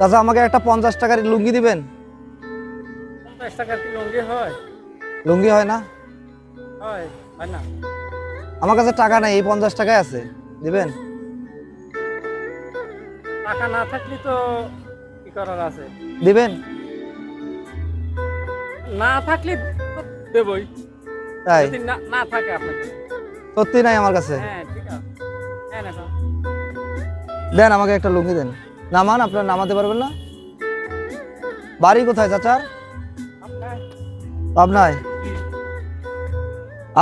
চাচা আমাকে একটা পঞ্চাশ টাকার লুঙ্গি দিবেন? পঞ্চাশ টাকার কি লুঙ্গি হয়? লুঙ্গি হয় না? হয় হয় না। আমার কাছে টাকা নেই এই পঞ্চাশ টাকায় আছে দিবেন? টাকা না থাকলে তো কি করার আছে? দিবেন? না থাকলে দেবই। তাই? না- থাকে আপনাকে। সত্যি নাই আমার কাছে? হ্যাঁ ঠিক আছে। হ্যাঁ দেন আমাকে একটা লুঙ্গি দেন। নামান, আপনার নামাতে পারবেন না? বাড়ি কোথায় চাচার পাবনায়।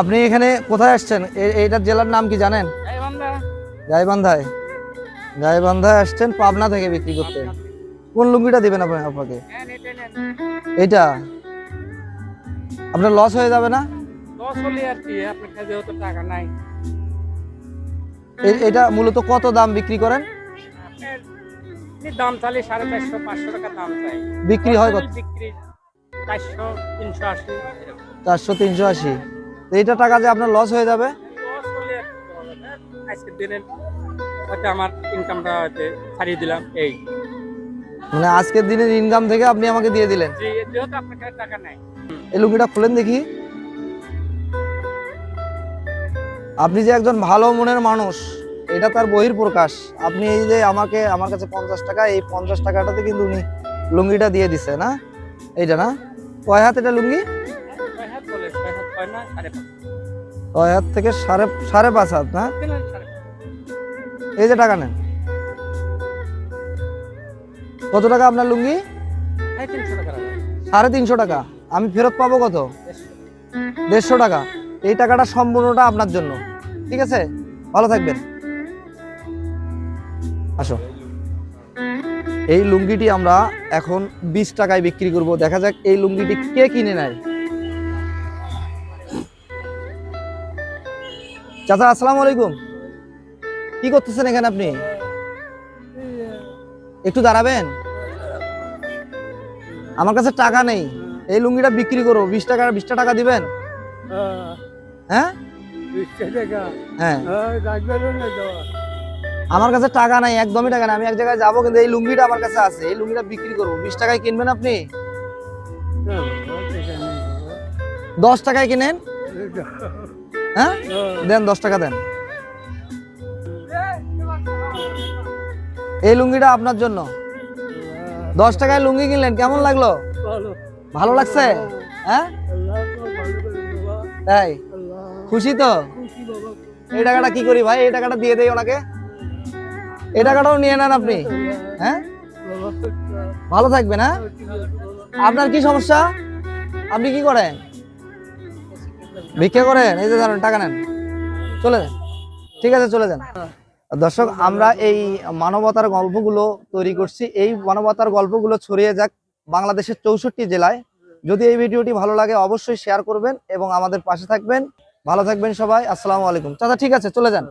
আপনি এখানে কোথায় আসছেন? এইটার জেলার নাম কি জানেন? গাইবান্ধায়। গাইবান্ধায় আসছেন, পাবনা থেকে বিক্রি করতে। কোন লুঙ্গিটা দেবেন আপনি, আপনাকে? এইটা। আপনার লস হয়ে যাবে না? এটা মূলত কত দাম বিক্রি করেন? দাম চালি সাড়ে চারশো পাঁচশো টাকা দাম চাই। বিক্রি হয় কত? বিক্রি চারশো তিনশো আশি চারশো তিনশো আশি। তো এইটা টাকা যে আপনার লস হয়ে যাবে? আজকের দিনের হয়তো আমার ইনকামটা হয়তো ছাড়িয়ে দিলাম এই। মানে আজকের দিনের ইনকাম থেকে আপনি আমাকে দিয়ে দিলেন? যেহেতু আপনার কাছে টাকা নাই। এই লুঙ্গিটা খুলেন দেখি। আপনি যে একজন ভালো মনের মানুষ এটা তার বহির প্রকাশ। আপনি এই যে আমাকে, আমার কাছে পঞ্চাশ টাকা, এই পঞ্চাশ টাকাটাতে কিন্তু উনি লুঙ্গিটা দিয়ে দিছে, না? এইটা না? কয় হাত এটা লুঙ্গি? কয় হাত থেকে সাড়ে সাড়ে পাঁচ হাত, না। এই যে টাকা নেন। কত টাকা আপনার লুঙ্গি। সাড়ে তিনশো টাকা। আমি ফেরত পাবো কত। দেড়শো টাকা। এই টাকাটা সম্পূর্ণটা আপনার জন্য। ঠিক আছে? ভালো থাকবেন। আসো। এই লুঙ্গিটি আমরা এখন বিশ টাকায় বিক্রি করব। দেখা যাক এই লুঙ্গিটি কে কিনে নেয়। চাচা আসসালামু আলাইকুম। কি করতেছেন এখানে আপনি? একটু দাঁড়াবেন। আমার কাছে টাকা নেই। এই লুঙ্গিটা বিক্রি করো। বিশ টাকা বিশটা টাকা দিবেন? হ্যাঁ, হ্যাঁ? আমার কাছে টাকা নাই, একদমই টাকা নাই। আমি এক জায়গায় যাব, কিন্তু এই লুঙ্গিটা আমার কাছে আছে। এই লুঙ্গিটা বিক্রি করব। বিশ টাকায় কিনবেন আপনি। দশ টাকায় কিনেন? হ্যাঁ? দেন, দশ টাকা দেন। এই লুঙ্গিটা আপনার জন্য। দশ টাকায় লুঙ্গি কিনলেন, কেমন লাগল? ভালো। লাগছে? হ্যাঁ। তাই খুশি তো? এই টাকাটা কি করি ভাই? এই টাকাটা দিয়ে দেই ওনাকে। এই টাকাটাও নিয়ে নেন আপনি। হ্যাঁ? ভালো থাকবেন হ্যাঁ? ঠিক আছে বাবা। আপনার কি সমস্যা? আপনি কি করেন? ভিক্ষা করেন? এই যে ধরেন, টাকা নেন। চলে যান। ঠিক আছে, চলে যান। দর্শক, আমরা এই মানবতার গল্পগুলো তৈরি করছি। এই মানবতার গল্পগুলো ছড়িয়ে যাক বাংলাদেশের চৌষট্টি জেলায়। যদি এই ভিডিওটি ভালো লাগে, অবশ্যই শেয়ার করবেন এবং আমাদের পাশে থাকবেন। ভালো থাকবেন সবাই। আসসালামু আলাইকুম। চাচা, ঠিক আছে, চলে যান।